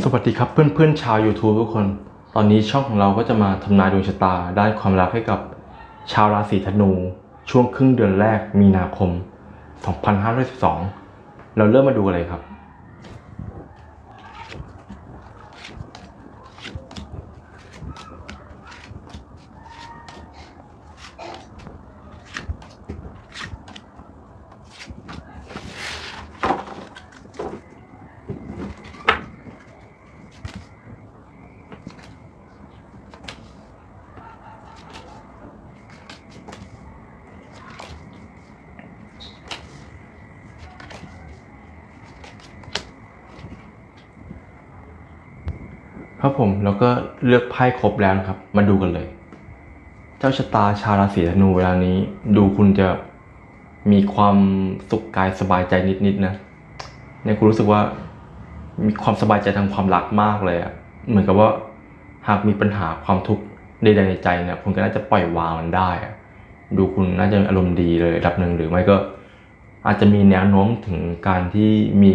สวัสดีครับเพื่อนๆชาว YouTube ทุกคน ตอนนี้ช่องของเราก็จะมาทำนายดวงชะตาด้านความรักให้กับชาวราศีธนู ช่วงครึ่งเดือนแรกมีนาคม 2512 เราเริ่มมาดูอะไรครับ ครับผมแล้วก็เลือกไพ่ครบแล้วนะครับ มาดูกันเลย เจ้าชะตาชาวราศีธนูเวลานี้ ดูคุณจะมีความสุขกายสบายใจนิดๆนะเนี่ยคุณรู้สึกว่ามีความสบายใจทางความรักมากเลยอะเหมือนกับว่าหากมีปัญหาความทุกข์ใดๆในใจเนี่ยคุณก็น่าจะปล่อยวางมันได้อะดูคุณน่าจะอารมณ์ดีเลยระดับหนึ่งหรือไม่ก็อาจจะมีแนวโน้มถึงการที่มี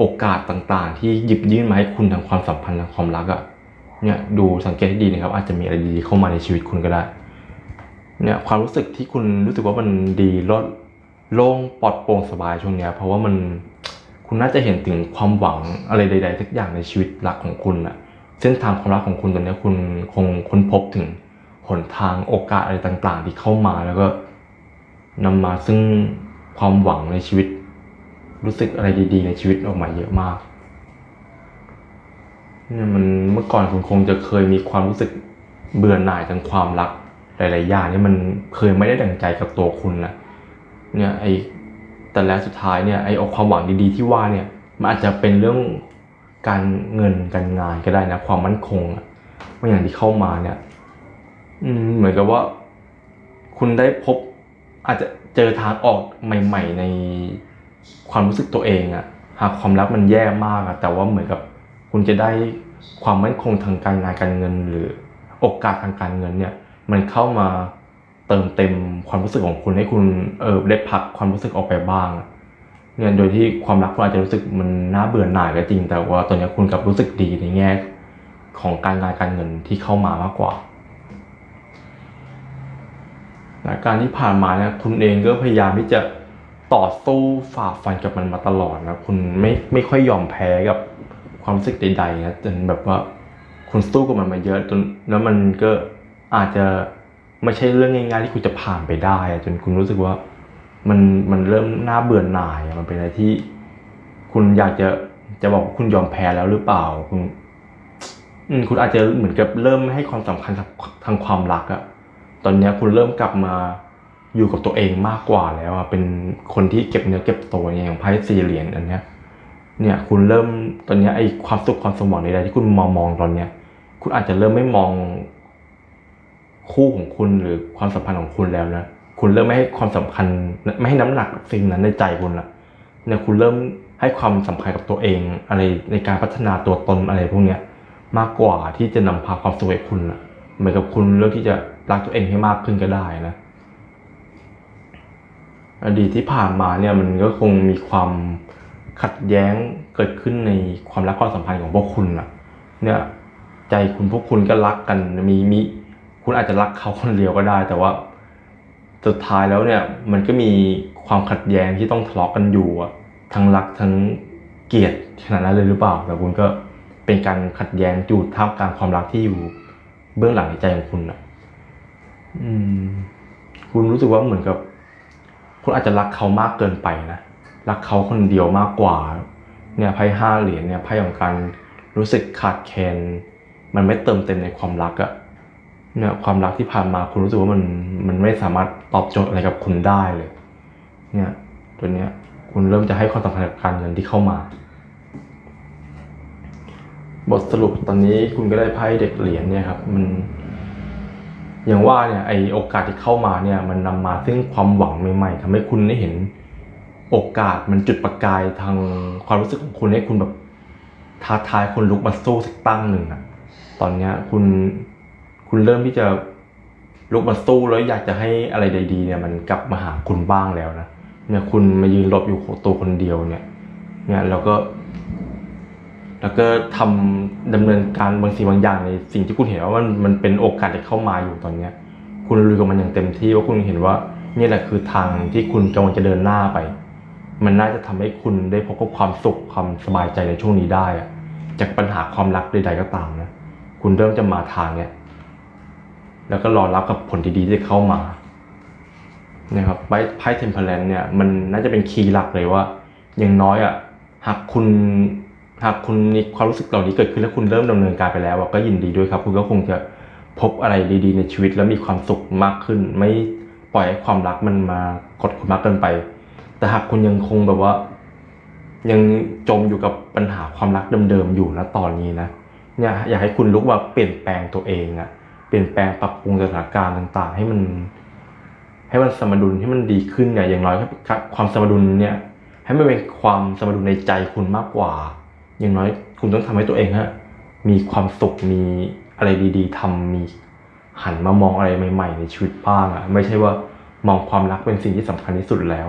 โอกาสต่างๆ ที่หยิบยื่นมาให้คุณทางความสัมพันธ์ทางความรักอะ่ะเนี่ยดูสังเกตให้ดีนะครับ อาจจะมีอะไรดีๆเข้ามาในชีวิตคุณก็ได้เนี่ยความรู้สึกที่คุณรู้สึกว่ามันดีลดโล่งปลอดโปร่งสบายช่วงเนี้ยเพราะว่ามันคุณน่าจะเห็นถึงความหวังอะไรใดๆทุกอย่างในชีวิตรักของคุณอะเส้นทางความรักของคุณตอนนี้คุณคงค้นพบถึงหนทางโอกาสอะไรต่างๆ ที่เข้ามาแล้วก็นำมาซึ่งความหวังในชีวิต รู้สึกอะไรดีๆ ในชีวิตออกมาเยอะมากเนี่ยมันเมื่อก่อนคุณคงจะเคยมีความรู้สึกเบื่อหน่ายทางความรักหลายๆอย่างเนี่ยมันเคยไม่ได้ดั่งใจกับตัวคุณนะเนี่ยไอแต่แล้วสุดท้ายเนี่ยไอเอาความหวังดีๆที่ว่าเนี่ยมันอาจจะเป็นเรื่องการเงินการงานก็ได้นะ ความมั่นคงอะว่อย่างที่เข้ามาเนี่ย อืมเหมือนกับว่า คุณได้พบอาจจะเจอทางออกใหม่ ๆ ใน ความรู้สึกตัวเองอะหากความรักมันแย่มากอะแต่ว่าเหมือนกับคุณจะได้ความมั่นคงทางการงานการเงิน หรือโอกาสทางการเงินเนี่ยมันเข้ามาเติมเต็มความรู้สึกของคุณให้คุณเออได้พักความรู้สึกออกไปบ้างเนี่ยโดยที่ความรักคุณอาจจะรู้สึกมันน่าเบื่อหน่ายก็จริง แต่ว่าตอนนี้คุณกลับรู้สึกดีในแง่ของการงานการเงินที่เข้ามามากกว่าและการที่ผ่านมาเนี่ยคุณเองก็พยายามที่จะ ต่อสู้ฝ่าฟันกับมันมาตลอดนะคุณไม่ไม่ค่อยยอมแพ้กับความรู้สึกใดๆนะจนแบบว่าคุณสู้กับมันมาเยอะจนแล้วมันก็อาจจะไม่ใช่เรื่องง่ายๆที่คุณจะผ่านไปได้ จนคุณรู้สึกว่ามันมันเริ่มน่าเบื่อหน่ายมันเป็นอะไรที่ คุณอยากจะจะบอกคุณยอมแพ้แล้วหรือเปล่า คุณคุณอาจจะเหมือนกับเริ่มไม่ให้ความสำคัญทางความรักอะตอนนี้คุณเริ่มกลับมา อยู่กับตัวเองมากกว่าแล้วอะเป็นคนที่เก็บเนื้อเก็บตัวอย่างไพ่สี่เหรียญอันเนี้ยเนี่ยคุณเริ่มตอนนี้ไอ้ความสุขความสมหวังใดๆที่คุณมองมองตอนเนี้ย คุณอาจจะเริ่มไม่มอง คู่ของคุณหรือความสัมพันธ์ของคุณแล้วนะคุณเริ่มไม่ให้ความสำคัญไม่ให้น้ำหนักสิ่งนั้นในใจคุณละเนี่ยคุณเริ่มให้ความสำคัญกับตัวเอง อะไรในการพัฒนาตัวตนอะไรพวกเนี้ย มากกว่าที่จะนำพาความสุขให้คุณละเหมือนกับคุณเลือกที่จะรักตัวเองให้มากขึ้นก็ได้นะ อดีตที่ผ่านมาเนี่ยมันก็คงมีความขัดแย้งเกิดขึ้นในความรักความสัมพันธ์ของพวกคุณนะเนี่ยใจคุณพวกคุณก็รักกันมีมีคุณอาจจะรักเขาคนเดียวก็ได้ แต่ว่าสุดท้ายแล้วเนี่ยมันก็มีความขัดแย้งที่ต้องทะเลาะกันอยู่อะทั้งรักทั้งเกลียดขนาดนั้นเลยหรือเปล่าแต่คุณก็เป็นการขัดแย้งอยู่ท่ามกลางความรักที่อยู่เบื้องหลังในใจของคุณอะอืม คุณรู้สึกว่าเหมือนกับ คุณอาจจะรักเขามากเกินไปนะ รักเขาคนเดียวมากกว่า เนี่ยไพ่ห้าเหรียญเนี่ยไพ่ของการรู้สึกขาดแคลน มันไม่เติมเต็มในความรักอะเนี่ยความรักที่ผ่านมาคุณรู้สึกว่ามันมันไม่สามารถตอบโจทย์อะไรกับคุณได้เลย เนี่ยตัวเนี้ยคุณเริ่มจะให้ความสำคัญกับการเงินที่เข้ามา บทสรุปตอนนี้คุณก็ได้ไพ่เด็กเหรียญเนี่ยครับ มัน อย่างว่าเนี่ยไอโอกาสที่เข้ามาเนี่ยมันนำมาซึ่งความหวังใหม่ๆทำให้คุณได้เห็นโอกาสมันจุดประกายทางความรู้สึกของคุณให้คุณแบบท้าทายคนลุกมาสู้สักตั้งหนึ่งอะตอนเนี้ยคุณคุณเริ่มที่จะลุกมาสู้แล้วอยากจะให้อะไรใดๆเนี่ยมันกลับมาหาคุณบ้างแล้วนะเนี่ยคุณมายืนหลบอยู่ตัวคนเดียวเนี่ย เนี่ยเราก็ แล้วก็ทำดำเนินการบางสิ่งบางอย่างในสิ่งที่คุณเห็นว่ามันมันเป็นโอกาสที่เข้ามาอยู่ตอนเนี้ย คุณลุยกับมันอย่างเต็มที่ว่าคุณเห็นว่านี่แหละคือทางที่คุณกำลังจะเดินหน้าไป มันน่าจะทำให้คุณได้พบกับความสุขความสบายใจในช่วงนี้ได้อะจากปัญหาความรักใดๆก็ตามนะ คุณเริ่มจะมาทางเนี้ยแล้วก็รอรับกับผลดีๆที่เข้ามานะครับไพ่ไพ่เทมเพลนเนี่ยมันน่าจะเป็นคีย์หลักเลยว่า อย่างน้อยอะหากคุณ หากคุณมีความรู้สึกเหล่านี้เกิดขึ้นแล้วคุณเริ่มดำเนินการไปแล้วก็ยินดีด้วยครับ คุณก็คงจะพบอะไรดีๆ ในชีวิตแล้วมีความสุขมากขึ้น ไม่ปล่อยให้ความรักมันมากดคุณมากเกินไป แต่หากคุณยังคงแบบว่า ยังจมอยู่กับปัญหาความรักเดิมๆอยู่นะตอนนี้นะเนี่ยอยากให้คุณลุกว่าเปลี่ยนแปลงตัวเองอะเปลี่ยนแปลงปรับปรุงสถานการณ์ต่างๆ ให้มัน ให้มันสมดุลให้มันดีขึ้นเนี่ยอย่างน้อยครับความสมดุลเนี่ยให้มันเป็นความสมดุลในใจคุณมากกว่า อย่างน้อยคุณต้องทำให้ตัวเองฮะมีความสุขมีอะไรดีๆทำมีหันมามองอะไรใหม่ ๆ ในชีวิตบ้างอะไม่ใช่ว่ามองความรักเป็นสิ่งที่สำคัญที่สุดแล้ว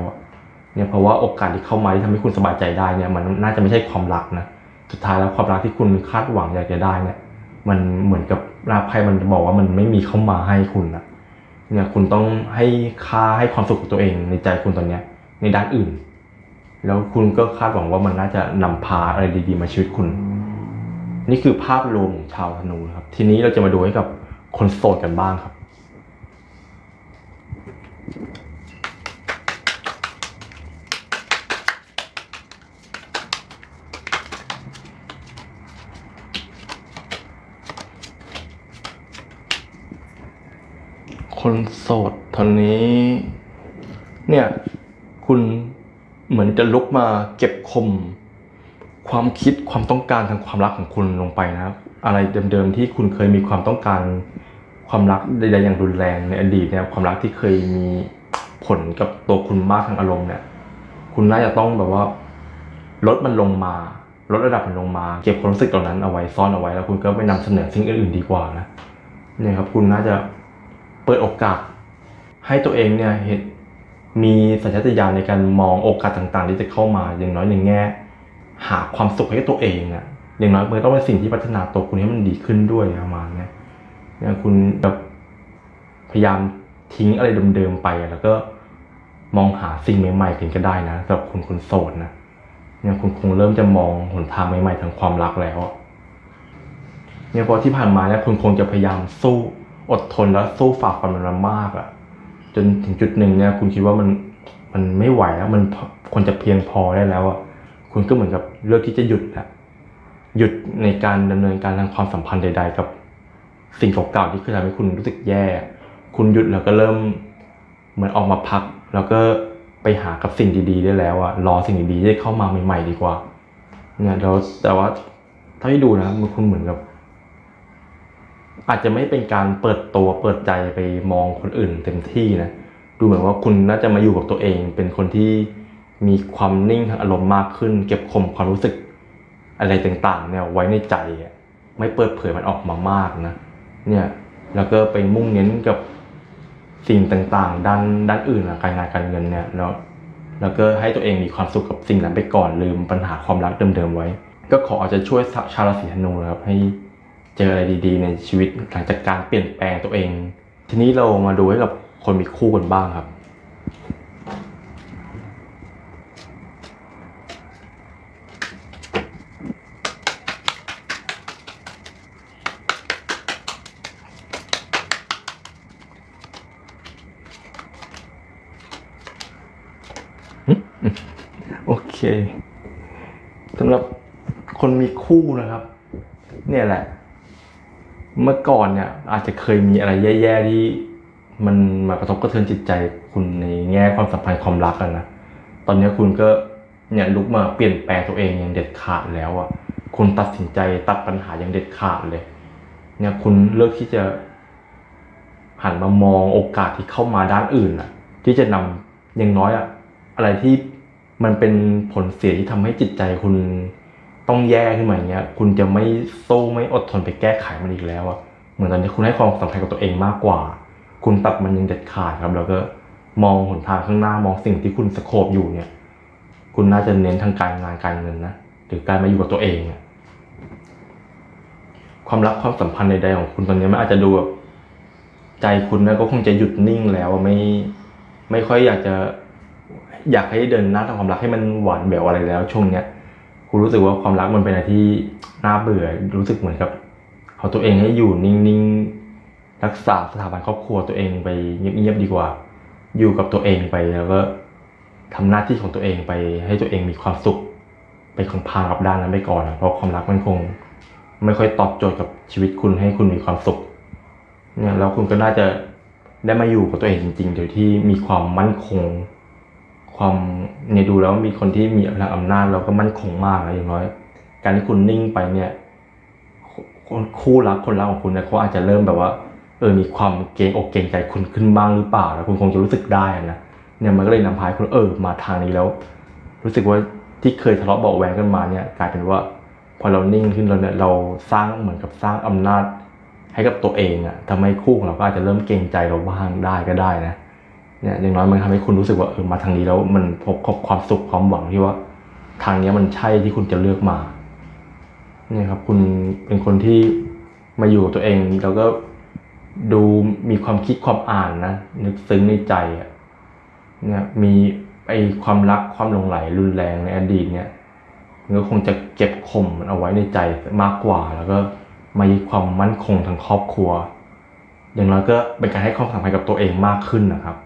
เนี่ยเพราะว่าโอกาสที่เข้ามาที่ทำให้คุณสบายใจได้เนี่ยมันน่าจะไม่ใช่ความรักนะสุดท้ายแล้วความรักที่คุณคาดหวังอยากจะได้เนี่ย มันเหมือนกับราภัยมันจะบอกว่ามันไม่มีเข้ามาให้คุณนะเนี่ยคุณต้องให้ค่าให้ความสุขกับตัวเองในใจคุณตอนเนี้ยในด้านอื่น แล้วคุณก็คาดหวังว่ามันน่าจะนำพาอะไรดีๆ มาชีวิตคุณ นี่คือภาพรวมของชาวธนูนะครับ ทีนี้เราจะมาดูให้กับคนโสดกันบ้างครับ คนโสดตอนนี้ เนี่ย คุณ เหมือนจะลุกมาเก็บคม ความคิดความต้องการทางความรักของคุณลงไปนะครับ อะไรเดิมๆที่คุณเคยมีความต้องการ ความรักใดๆอย่างรุนแรงในอดีตเนี่ยความรักที่เคยมีผลกับตัวคุณมากทางอารมณ์เนี่ย คุณน่าจะต้องแบบว่า ลดมันลงมาลดระดับมันลงมาเก็บความรู้สึกตรงนั้นเอาไว้ซ่อนเอาไว้แล้วคุณก็ไปนำเสนอสิ่งอื่นๆดีกว่านะเนี่ยครับคุณน่าจะเปิดโอกาสให้ตัวเองเนี่ยเห็น มีสัญชาตญาณในการมองโอกาสต่างๆ ที่จะเข้ามาอย่างน้อยในแง่ หาความสุขให้ตัวเองอะอย่างน้อยมันต้องเป็นสิ่งที่พัฒนาตัวคุณให้มันดีขึ้นด้วยประมาณนี้อยเนี่ยคุณแบบพยายามทิ้งอะไรเดิมๆไปแล้วก็มองหาสิ่งใหม่ๆกันก็ได้นะสำหรับคุณคนโสดนะเนี่ยคุณคงเริ่มจะมองหนทางใหม่ๆทางความรักแล้วเนี่ยเพราะที่ผ่านมาเนี่ยคุณคงจะพยายามสู้อดทนแล้วสู้ฝ่าฟันมันมามากอะ จนถึงจุดหนึ่งเนี่ยคุณคิดว่ามันมันไม่ไหวแล้วมันควรจะเพียงพอได้แล้วอะคุณก็เหมือนกับเลือกที่จะหยุดอะหยุดในการดำเนินการทางความสัมพันธ์ใด ๆ กับ สิ่งเก่าๆที่เคยทำให้คุณรู้สึกแย่ คุณหยุดแล้วก็เริ่มเหมือนออกมาพัก แล้วก็ไปหากับสิ่งดี ๆ ได้แล้วอะรอสิ่งดีๆที่เข้ามาใหม่ ๆ ดีกว่าเนี่ยแล้วแต่ว่าเท่าที่ดูนะมันคุณเหมือนกับ อาจจะไม่เป็นการเปิดตัวเปิดใจไปมองคนอื่นเต็มที่นะดูเหมือนว่าคุณน่าจะมาอยู่กับตัวเอง เป็นคนที่มีความนิ่งทางอารมณ์มากขึ้น เก็บข่มความรู้สึกอะไรต่างๆเนี่ยไว้ในใจไม่เปิดเผยมันออกมามากนะเนี่ยแล้วก็ไปมุ่งเน้นกับสิ่งต่างๆ ด้านด้านอื่นการงานการเงินเนี่ยแล้วแล้วก็ให้ตัวเองมีความสุขกับสิ่งนั้นไปก่อนลืมปัญหาความรักเดิมๆไว้ ก็ขออาจจะช่วยชาวราศีธนูนะครับให้ เจออะไรดีๆ ในชีวิตหลังจากการเปลี่ยนแปลงตัวเอง ทีนี้เรามาดูให้กับคนมีคู่กันบ้างครับ โอเคสำหรับคนมีคู่นะครับ เนี่ยแหละ เมื่อก่อนเนี่ยอาจจะเคยมีอะไรแย่ๆที่มันมากระทบกระเทือนจิตใจคุณในแง่ความสัมพันธ์ความรักอะนะตอนนี้คุณก็เนี่ยลุกมาเปลี่ยนแปลงตัวเองอย่างเด็ดขาดแล้วอะคุณตัดสินใจตัดปัญหาอย่างเด็ดขาดเลย เนี่ยคุณเลือกที่จะหันมามองโอกาสที่เข้ามาด้านอื่นอะที่จะนำอย่างน้อยอะอะไรที่มันเป็นผลเสียที่ทำให้จิตใจคุณ ต้องแย่ขึ้นมาอย่างเงี้ย คุณจะไม่สู้ไม่อดทนไปแก้ไขมันอีกแล้วอะเหมือนตอนนี้คุณให้ความสำคัญกับตัวเองมากกว่า คุณตัดมันยังเด็ดขาดครับ แล้วก็มองหนทางข้างหน้ามองสิ่งที่คุณสโคบอยู่เนี่ย คุณน่าจะเน้นทางการงานการเงินนะหรือการมาอยู่กับตัวเองอะความรักความสัมพันธ์ใดๆของคุณตอนนี้มันอาจจะดูแบบใจคุณนะก็คงจะหยุดนิ่งแล้วไม่ไม่ค่อยอยากจะ อยากให้เดินหน้าทางความรักให้มันหวานแหววอะไรแล้วช่วงเนี้ย คุณรู้สึกว่าความรักมันเป็นอะไรที่น่าเบื่อ รู้สึกเหมือนกับเอาตัวเองให้อยู่นิ่งๆ รักษาสถาบันครอบครัวตัวเองไปเงียบๆดีกว่า อยู่กับตัวเองไปแล้วก็ทำหน้าที่ของตัวเองไปให้ตัวเองมีความสุข ไปคนพางกับด้านนั้นไปก่อนนะเพราะความรักมันคง ไม่ค่อยตอบโจทย์กับชีวิตคุณให้คุณมีความสุขเนี่ยแล้วคุณก็น่าจะได้มาอยู่กับตัวเองจริงๆ โดยที่มีความมั่นคง ความเนี่ยดูแล้วมีคนที่มีพลังอำนาจแล้วก็มั่นคงมากนะอย่างน้อย การที่คุณนิ่งไปเนี่ย คนคู่รักคนรักของคุณเนี่ยเขาอาจจะเริ่มแบบว่า เออมีความเกรงอกเกรงใจคุณขึ้นบ้างหรือเปล่าแล้วคุณคงจะรู้สึกได้นะเนี่ยมันก็เลยนำพาคุณเออมาทางนี้แล้ว รู้สึกว่าที่เคยทะเลาะเบาะแวงกันมาเนี่ย กลายเป็นว่า พอเรานิ่งขึ้นแล้วเนี่ยเราสร้างเหมือนกับสร้างอำนาจให้กับตัวเองอะทำให้คู่ของเราก็อาจจะเริ่มเกรงใจเราบ้างได้ก็ได้นะ เนี่ยอย่างน้อยมันทำให้คุณรู้สึกว่าเออมาทางนี้แล้วมันพบกับความสุขความหวังที่ว่า ทางนี้มันใช่ที่คุณจะเลือกมาเนี่ยครับ คุณเป็นคนที่มาอยู่กับตัวเองแล้วก็ดูมีความคิดความอ่านนะนึกซึ้งในใจอะเนี่ยมีไอความรักความหลงไหลรุนแรงในอดีตเนี่ยมันก็คงจะเก็บข่มมันเอาไว้ในใจมากกว่า แล้วก็มายึดความมั่นคงทางครอบครัว อย่างน้อยก็เป็นการให้ความสำคัญกับตัวเองมากขึ้นนะครับ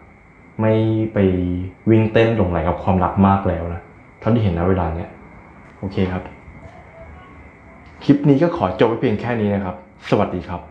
ไม่ไปวิ่งเต้นหลงไหลกับความรักมากแล้วนะเท่าที่เห็นนะเวลาเนี้ยโอเคครับ คลิปนี้ก็ขอจบไว้เพียงแค่นี้นะครับ สวัสดีครับ